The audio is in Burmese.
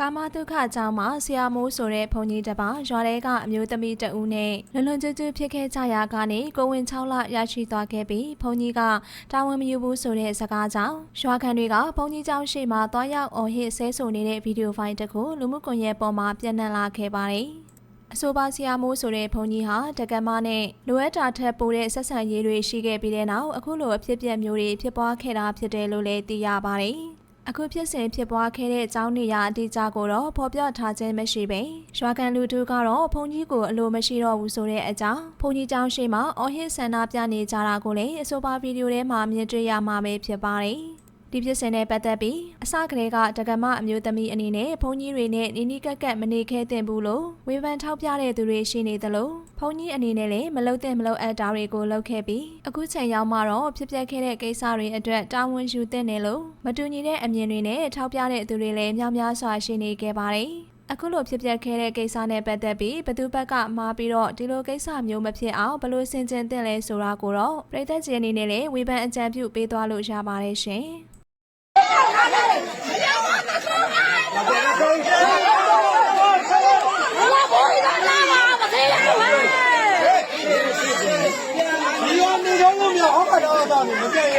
ကာမဒုက္ခကြောင့်မှဆရာမိုးဆိုတဲ့ဘုန်းကြီးတစ်ပါးရွာထဲကအမျိုးသမီးတဦးနဲ့လွန်လွန်ကျွတ်ကျွတ်ဖြစ်ခဲ့ကြရာကနေကိုဝင်6လရရှိသွားခဲ့ပြီးဘုန်းကြီးကတာဝန်မယူဘူးဆိုတဲ့စကားကြောင့်ရွာခံတွေကဘုန်းကြီးကျောင်းရှိမှတွားရောက်အော်ဟစ်ဆဲဆိုနေတဲ့ဗီဒီယိုဖိုင်တစ်ခုလူမှုကွန်ရက်ပေါ်မှာပြန့်နှံ့လာခဲ့ပါတယ်။အဆိုပါဆရာမိုးဆိုတဲ့ဘုန်းကြီးဟာတက္ကမနဲ့လိုအပ်တာထက်ပိုတဲ့ဆက်ဆံရေးတွေရှိခဲ့ပြီးတဲ့နောက်အခုလိုအဖြစ်အပျက်မျိုးတွေဖြစ်ပွားခဲ့တာဖြစ်တယ်လို့လည်းသိရပါတယ်။ အခုဖြစ်စဉ်ဖြစ်ပွားခဲ့တဲ့အကြောင်းနေရာအတိအကျကိုတော့ဖော်ပြထားခြင်းမရှိပဲရွာကန်လူတူကတော့ဘုန်းကြီးကိုအလိုမရှိတော့ဘူးဆိုတဲ့အကြောင်းဘုန်းကြီးကျောင်းရှိမှအော်ဟစ်ဆန္ဒပြနေကြတာကိုလည်းအဆိုပါဗီဒီယိုထဲမှာမြင်တွေ့ရမှာပဲဖြစ်ပါတယ် ဒီဖြစ်စဉ်နဲ့ပတ်သက်ပြီးအစကတည်းကတက္ကမအမျိုးသမီးအနေနဲ့ဘုန်းကြီးတွေနဲ့နီနီကက်ကက်မနေခဲတင်ဘူးလို့ဝေဖန်ထောက်ပြတဲ့သူတွေရှိနေသလိုဘုန်းကြီးအနေနဲ့လည်းမလုံတဲ့မလုံအပ်တာတွေကိုလုပ်ခဲ့ပြီးအခုချိန်ရောက်မှတော့ဖြစ်ပျက်ခဲ့တဲ့ကိစ္စတွေအတွက်တာဝန်ယူသင့်တယ်လို့မတူညီတဲ့အမြင်တွေနဲ့ထောက်ပြတဲ့သူတွေလည်းများများစွာရှိနေခဲ့ပါတယ်အခုလိုဖြစ်ပျက်ခဲ့တဲ့ကိစ္စနဲ့ပတ်သက်ပြီးဘသူဘက်ကမှားပြီးတော့ဒီလိုကိစ္စမျိုးမဖြစ်အောင်ဘယ်လိုဆင်ခြင်သင့်လဲဆိုတာကိုတော့ပြည်သက်ကြီးအနေနဲ့လည်းဝေဖန်အကြံပြုပေးသွားလို့ရပါတယ်ရှင် 你要你要我们好好聊聊，你们这人。